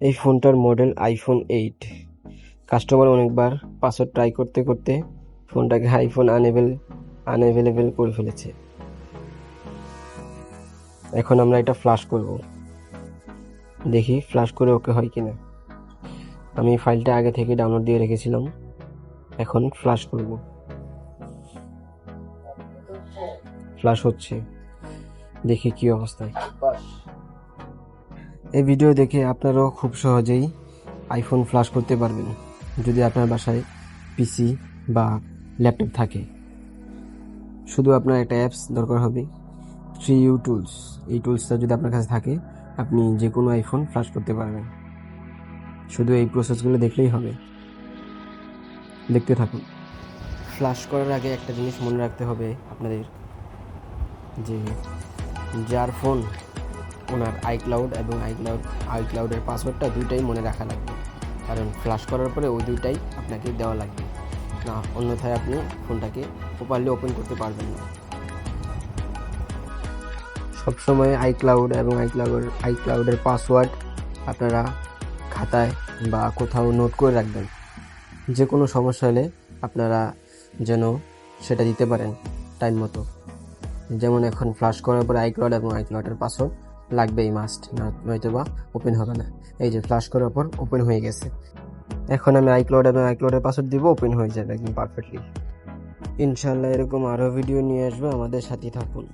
এই ফোনটার model iPhone eight customer অনেকবার পাসওয়ার্ড ট্রাই করতে করতে ফোনটাকে আইফোন আনএভেল আনএভেলেবেল করে ফেলেছে। এখন আমরা এটা ফ্লাশ করব। দেখি ফ্লাশ করে ওকে হয় কিনা। আমি ফাইলটা আগে থেকে ডাউনলোড দিয়ে রেখেছিলাম। এখন ফ্লাশ করব। ফ্লাশ হচ্ছে। দেখি কি অবস্থায়। এই ভিডিও দেখে আপনারাও খুব সহজেই আইফোন ফ্লাশ করতে পারবেন, যদি আপনার বাসায় পিসি বা ল্যাপটপ থাকে। শুধু আপনার একটা অ্যাপস দরকার হবে থ্রি ইউ টুলস এই টুলসটা যদি আপনার কাছে থাকে, আপনি যে কোনো আইফোন ফ্লাশ করতে পারবেন। শুধু এই প্রসেসগুলো দেখলেই হবে। দেখতে থাকুন। ফ্লাশ করার আগে একটা জিনিস মনে রাখতে হবে আপনাদের, যে যার ফোন ওনার আইক্লাউড এবং আইক্লাউড আইক্লাউডের পাসওয়ার্ডটা দুইটাই মনে রাখা লাগবে। কারণ ফ্লাশ করার পরে ওই দুইটাই আপনাকে দেওয়া লাগবে। না, অন্যথায় আপনি ফোনটাকে প্রপারলি ওপেন করতে পারবেন না। সবসময় আইক্লাউড এবং আইক্লাউডের আইক্লাউডের পাসওয়ার্ড আপনারা খাতায় বা কোথাও নোট করে রাখবেন। যে কোনো সমস্যা হলে আপনারা যেন সেটা দিতে পারেন টাইম মতো। যেমন এখন ফ্লাশ করার পর আইক্লাউড এবং আইক্লাউডের পাসওয়ার্ড লাগবেই মাস্ট না নয়তো বা ওপেন হবে না। এই যে ফ্লাশ করার পর ওপেন হয়ে গেছে। এখন আমি আইক্লাউড এবং আইক্লাউডের পাসওয়ার্ড দিব ওপেন হয়ে যাবে একদম পারফেক্টলি ইনশাল্লাহ এরকম আরও ভিডিও নিয়ে আসবে, আমাদের সাথে থাকুন।